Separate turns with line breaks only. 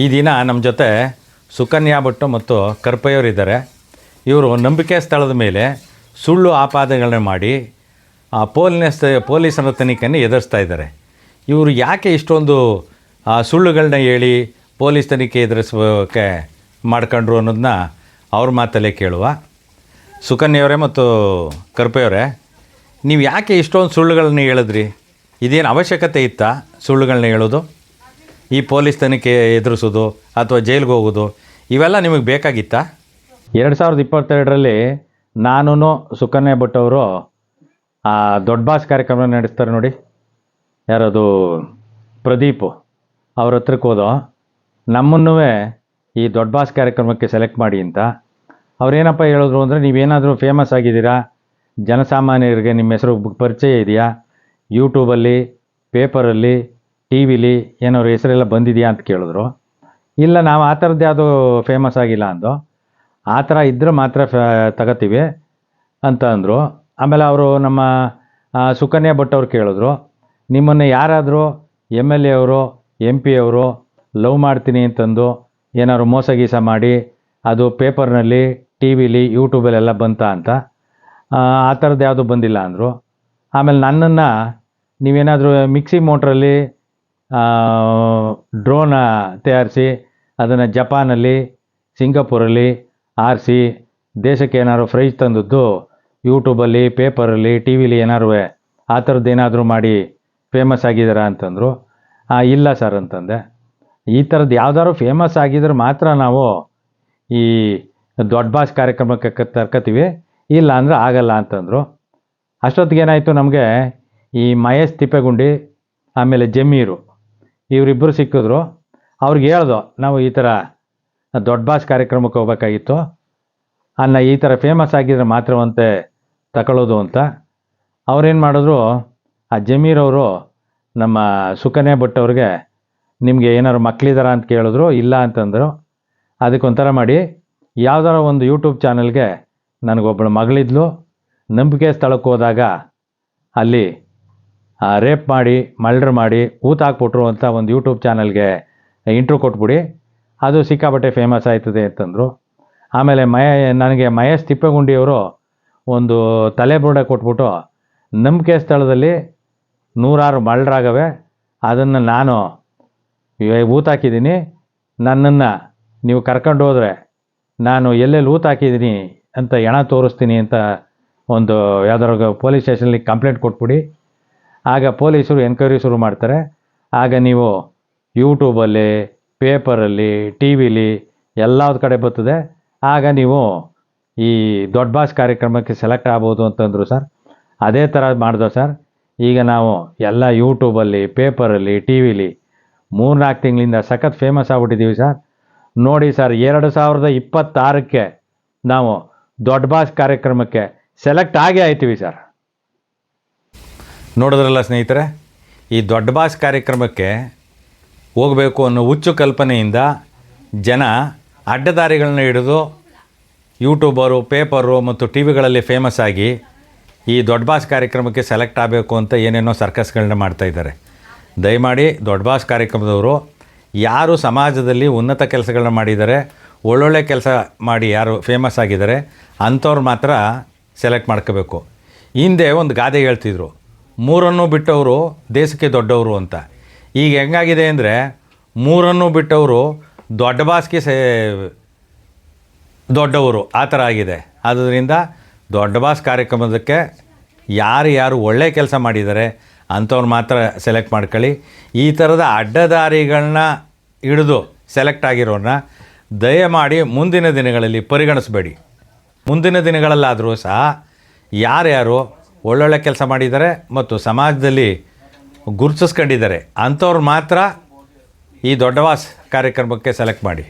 ಈ ದಿನ ನಮ್ಮ ಜೊತೆ ಸುಕನ್ಯಾ ಭಟ್ಟು ಮತ್ತು ಕರ್ಪಯ್ಯವರಿದ್ದಾರೆ ಇವರು ನಂಬಿಕೆ ಸ್ಥಳದ ಮೇಲೆ ಸುಳ್ಳು ಆಪಾದನೆಗಳನ್ನ ಮಾಡಿ ಪೋಲಿನ ಪೊಲೀಸರ ತನಿಖೆಯನ್ನು ಎದುರಿಸ್ತಾ ಇದ್ದಾರೆ. ಇವರು ಯಾಕೆ ಇಷ್ಟೊಂದು ಸುಳ್ಳುಗಳನ್ನ ಹೇಳಿ ಪೊಲೀಸ್ ತನಿಖೆ ಎದುರಿಸೋಕೆ ಮಾಡ್ಕೊಂಡ್ರು ಅನ್ನೋದನ್ನ ಅವ್ರ ಮಾತಲ್ಲೇ ಕೇಳುವ. ಸುಕನ್ಯವರೇ ಮತ್ತು ಕರ್ಪೆಯವರೇ, ನೀವು ಯಾಕೆ ಇಷ್ಟೊಂದು ಸುಳ್ಳುಗಳನ್ನ ಹೇಳಿದ್ರಿ? ಇದೇನು ಅವಶ್ಯಕತೆ ಇತ್ತಾ ಸುಳ್ಳುಗಳನ್ನ ಹೇಳೋದು? ಈ ಪೊಲೀಸ್ ತನಿಖೆ ಎದುರಿಸೋದು ಅಥವಾ ಜೈಲಿಗೆ ಹೋಗೋದು ಇವೆಲ್ಲ ನಿಮಗೆ ಬೇಕಾಗಿತ್ತಾ? ಎರಡು ಸಾವಿರದ ಇಪ್ಪತ್ತೆರಡರಲ್ಲಿ ನಾನು ಸುಕನ್ಯಾ ಭಟ್ ಅವರು, ಆ, ದೊಡ್ಡ ಬಾಸ್ ಕಾರ್ಯಕ್ರಮ ನಡೆಸ್ತಾರೆ ನೋಡಿ. ಯಾರದು? ಪ್ರದೀಪ್ ಅವ್ರ ಹತ್ರಕ್ಕೆ ಹೋದೋ. ನಮ್ಮನ್ನು ಈ ದೊಡ್ಡ ಬಾಸ್ ಕಾರ್ಯಕ್ರಮಕ್ಕೆ ಸೆಲೆಕ್ಟ್ ಮಾಡಿ ಅಂತ. ಅವ್ರೇನಪ್ಪ ಹೇಳಿದ್ರು ಅಂದರೆ, ನೀವೇನಾದರೂ ಫೇಮಸ್ ಆಗಿದ್ದೀರಾ? ಜನಸಾಮಾನ್ಯರಿಗೆ ನಿಮ್ಮ ಹೆಸರು ಪರಿಚಯ ಇದೆಯಾ? ಯೂಟ್ಯೂಬಲ್ಲಿ ಪೇಪರಲ್ಲಿ ಟಿ ವಿಲಿ ಏನಾದ್ರು ಹೆಸರೆಲ್ಲ ಬಂದಿದೆಯಾ ಅಂತ ಕೇಳಿದ್ರು. ಇಲ್ಲ ನಾವು ಆ ಥರದ್ದು ಯಾವುದು ಫೇಮಸ್ ಆಗಿಲ್ಲ ಅಂದು. ಆ ಥರ ಇದ್ದರೆ ಮಾತ್ರ ಫ ತಗೋತೀವಿ ಅಂತ ಅಂದರು. ಆಮೇಲೆ ಅವರು ನಮ್ಮ ಸುಕನ್ಯಾ ಭಟ್ ಅವ್ರು ಕೇಳಿದ್ರು. ನಿಮ್ಮನ್ನು ಯಾರಾದರೂ ಎಂ ಎಲ್ ಎ ಅವರು ಎಂ ಪಿ ಅವರು ಲವ್ ಮಾಡ್ತೀನಿ ಅಂತಂದು ಏನಾದ್ರು ಮೋಸ ಗೀಸ ಮಾಡಿ ಅದು ಪೇಪರ್ನಲ್ಲಿ ಟಿ ವಿಲಿ ಯೂಟ್ಯೂಬಲ್ಲೆಲ್ಲ ಬಂತಾ ಅಂತ ಆ, ಆ ಥರದ್ದು ಯಾವುದು ಬಂದಿಲ್ಲ ಅಂದರು. ಆಮೇಲೆ ನನ್ನನ್ನು ನೀವೇನಾದರೂ ಮಿಕ್ಸಿ ಮೋಟ್ರಲ್ಲಿ ಡ್ರೋನ ತಯಾರಿಸಿ ಅದನ್ನು ಜಪಾನಲ್ಲಿ, ಸಿಂಗಾಪುರಲ್ಲಿ ಆರಿಸಿ ದೇಶಕ್ಕೆ ಏನಾದ್ರು ಫ್ರೈಜ್ ತಂದದ್ದು ಯೂಟ್ಯೂಬಲ್ಲಿ, ಪೇಪರಲ್ಲಿ ಟಿ ವಿಲಿ ಏನಾದ್ರು ಆ ಥರದ್ದು ಏನಾದರೂ ಮಾಡಿ ಫೇಮಸ್ ಆಗಿದ್ದೀರಾ ಅಂತಂದರು. ಇಲ್ಲ ಸರ್ ಅಂತಂದೆ. ಈ ಥರದ್ದು ಯಾವ್ದಾದ್ರು ಫೇಮಸ್ ಆಗಿದ್ರೆ ಮಾತ್ರ ನಾವು ಈ ದೊಡ್ಡ ಬಾಸ್ ಕಾರ್ಯಕ್ರಮಕ್ಕೆ ತರ್ಕೋತೀವಿ ಇಲ್ಲ ಅಂದರೆ ಆಗಲ್ಲ ಅಂತಂದರು. ಅಷ್ಟೊತ್ತಿಗೆ ಏನಾಯಿತು ನಮಗೆ ಈ ಮಹೇಶ್ ತಿಪ್ಪೆಗುಂಡಿ, ಆಮೇಲೆ ಜಮೀರು. ಇವರಿಬ್ಬರು ಸಿಕ್ಕಿದ್ರು. ಅವ್ರಿಗೆ ಹೇಳ್ದು, ನಾವು ಈ ಥರ ದೊಡ್ಡ ಬಾಸ್ ಕಾರ್ಯಕ್ರಮಕ್ಕೆ ಹೋಗ್ಬೇಕಾಗಿತ್ತು. ಅನ್ನ ಈ ಥರ ಫೇಮಸ್ ಆಗಿದ್ರೆ ಮಾತ್ರವಂತೆ ತಗೊಳ್ಳೋದು ಅಂತ. ಅವ್ರೇನು ಮಾಡಿದ್ರು, ಆ ಜಮೀರ್ ಅವರು ನಮ್ಮ ಸುಕನ್ಯಾ ಭಟ್ ಅವ್ರಿಗೆ, ನಿಮಗೆ ಏನಾದ್ರು ಮಕ್ಕಳಿದಾರ ಅಂತ ಕೇಳಿದ್ರು, ಇಲ್ಲ ಅಂತಂದರು. ಅದಕ್ಕೊಂಥರ ಮಾಡಿ, ಯಾವ್ದಾರ ಒಂದು ಯೂಟ್ಯೂಬ್ ಚಾನಲ್ಗೆ ನನಗೊಬ್ಬಳು ಮಗಳಿದ್ಲು, ನಂಬಿಕೆ ಸ್ಥಳಕ್ಕೆ ಹೋದಾಗ ಅಲ್ಲಿ ರೇಪ್ ಮಾಡಿ ಮರ್ಡರ್ ಮಾಡಿ ಊತ ಹಾಕ್ಬಿಟ್ರು ಅಂತ ಒಂದು ಯೂಟ್ಯೂಬ್ ಚಾನಲ್ಗೆ ಇಂಟ್ರೂ ಕೊಟ್ಬಿಡಿ. ಅದು ಸಿಕ್ಕಾಪಟ್ಟೆ ಫೇಮಸ್ ಆಯ್ತದೆ ಅಂತಂದರು. ಆಮೇಲೆ ಮಯ ನನಗೆ ಮಹೇಶ್ ತಿಪ್ಪೇಗುಂಡಿಯವರು ಒಂದು ತಲೆ ಬುರುಡ ಕೊಟ್ಬಿಟ್ಟು ನಂಬಿಕೆ ಸ್ಥಳದಲ್ಲಿ ನೂರಾರು ಮಲ್ಡ್ರಾಗವೆ ಅದನ್ನು ನಾನು ಊತಾಕಿದ್ದೀನಿ ನನ್ನನ್ನು ನೀವು ಕರ್ಕೊಂಡು ಹೋದರೆ ನಾನು ಎಲ್ಲೆಲ್ಲಿ ಊತ ಹಾಕಿದ್ದೀನಿ ಅಂತ ಎಣ ತೋರಿಸ್ತೀನಿ ಅಂತ ಒಂದು ಯಾವ್ದಾರು ಪೊಲೀಸ್ ಸ್ಟೇಷನಲ್ಲಿ ಕಂಪ್ಲೇಂಟ್ ಕೊಟ್ಬಿಡಿ. ಆಗ ಪೊಲೀಸರು ಎನ್ಕ್ವೈರಿ ಶುರು ಮಾಡ್ತಾರೆ. ಆಗ ನೀವು ಯೂಟ್ಯೂಬಲ್ಲಿ ಪೇಪರಲ್ಲಿ ಟಿ ವಿಲಿ ಎಲ್ಲದ ಕಡೆ ಬರ್ತದೆ. ಆಗ ನೀವು ಈ ದೊಡ್ಡ ಬಾಸ್ ಕಾರ್ಯಕ್ರಮಕ್ಕೆ ಸೆಲೆಕ್ಟ್ ಆಗ್ಬೋದು ಅಂತಂದರು ಸರ್ ಅದೇ ಥರ ಮಾಡಿದೆ ಸರ್ ಈಗ ನಾವು ಎಲ್ಲ ಯೂಟ್ಯೂಬಲ್ಲಿ ಪೇಪರಲ್ಲಿ ಟಿ ವಿಲಿ ಮೂರ್ನಾಲ್ಕು ತಿಂಗಳಿಂದ ಸಖತ್ ಫೇಮಸ್ ಆಗ್ಬಿಟ್ಟಿದ್ದೀವಿ ಸರ್ ನೋಡಿ ಸರ್ ಎರಡು ಸಾವಿರದ ಇಪ್ಪತ್ತಾರಕ್ಕೆ ನಾವು ದೊಡ್ಡ ಬಾಸ್ ಕಾರ್ಯಕ್ರಮಕ್ಕೆ ಸೆಲೆಕ್ಟ್ ಆಗೇ ಆಯ್ತೀವಿ ಸರ್ ನೋಡಿದ್ರಲ್ಲ ಸ್ನೇಹಿತರೆ, ಈ ದೊಡ್ಡ ಬಾಸ್ ಕಾರ್ಯಕ್ರಮಕ್ಕೆ ಹೋಗಬೇಕು ಅನ್ನೋ ಹುಚ್ಚು ಕಲ್ಪನೆಯಿಂದ ಜನ ಅಡ್ಡದಾರಿಗಳನ್ನ ಹಿಡಿದು ಯೂಟ್ಯೂಬರು, ಪೇಪರು ಮತ್ತು ಟಿ ವಿಗಳಲ್ಲಿ ಫೇಮಸ್ ಆಗಿ ಈ ದೊಡ್ಡ ಬಾಸ್ ಕಾರ್ಯಕ್ರಮಕ್ಕೆ ಸೆಲೆಕ್ಟ್ ಆಗಬೇಕು ಅಂತ ಏನೇನೋ ಸರ್ಕಸ್ಗಳನ್ನ ಮಾಡ್ತಾಯಿದ್ದಾರೆ ದಯಮಾಡಿ ದೊಡ್ಡ ಬಾಸ್ ಕಾರ್ಯಕ್ರಮದವರು, ಯಾರು ಸಮಾಜದಲ್ಲಿ ಉನ್ನತ ಕೆಲಸಗಳನ್ನ ಮಾಡಿದ್ದಾರೆ, ಒಳ್ಳೊಳ್ಳೆ ಕೆಲಸ ಮಾಡಿ ಯಾರು ಫೇಮಸ್ ಆಗಿದ್ದಾರೆ, ಅಂಥವ್ರು ಮಾತ್ರ ಸೆಲೆಕ್ಟ್ ಮಾಡ್ಕೋಬೇಕು. ಹಿಂದೆ ಒಂದು ಗಾದೆ ಹೇಳ್ತಿದ್ರು ಮೂರನ್ನು ಬಿಟ್ಟವರು ದೇಶಕ್ಕೆ ದೊಡ್ಡವರು ಅಂತ. ಈಗ ಹೆಂಗಾಗಿದೆ ಅಂದರೆ ಮೂರನ್ನು ಬಿಟ್ಟವರು ದೊಡ್ಡ ಬಾಸ್ಗೆ ಸೇ ದೊಡ್ಡವರು ಆ ಥರ ಆಗಿದೆ. ಆದ್ದರಿಂದ ದೊಡ್ಡ ಬಾಸ್ ಕಾರ್ಯಕ್ರಮದಕ್ಕೆ ಯಾರು ಯಾರು ಒಳ್ಳೆ ಕೆಲಸ ಮಾಡಿದ್ದಾರೆ ಅಂಥವ್ರು ಮಾತ್ರ ಸೆಲೆಕ್ಟ್ ಮಾಡ್ಕೊಳ್ಳಿ. ಈ ಥರದ ಅಡ್ಡದಾರಿಗಳನ್ನ ಹಿಡಿದು ಸೆಲೆಕ್ಟ್ ಆಗಿರೋರನ್ನ ದಯಮಾಡಿ ಮುಂದಿನ ದಿನಗಳಲ್ಲಿ ಪರಿಗಣಿಸಬೇಡಿ. ಮುಂದಿನ ದಿನಗಳಲ್ಲಾದರೂ ಸಹ ಯಾರ್ಯಾರು ಒಳ್ಳೊಳ್ಳೆ ಕೆಲಸ ಮಾಡಿದ್ದಾರೆ ಮತ್ತು ಸಮಾಜದಲ್ಲಿ ಗುರುತಿಸ್ಕೊಂಡಿದ್ದಾರೆ. ಅಂಥವ್ರು ಮಾತ್ರ ಈ ದೊಡ್ಡವಾಸ್ ಕಾರ್ಯಕ್ರಮಕ್ಕೆ ಸೆಲೆಕ್ಟ್ ಮಾಡಿ.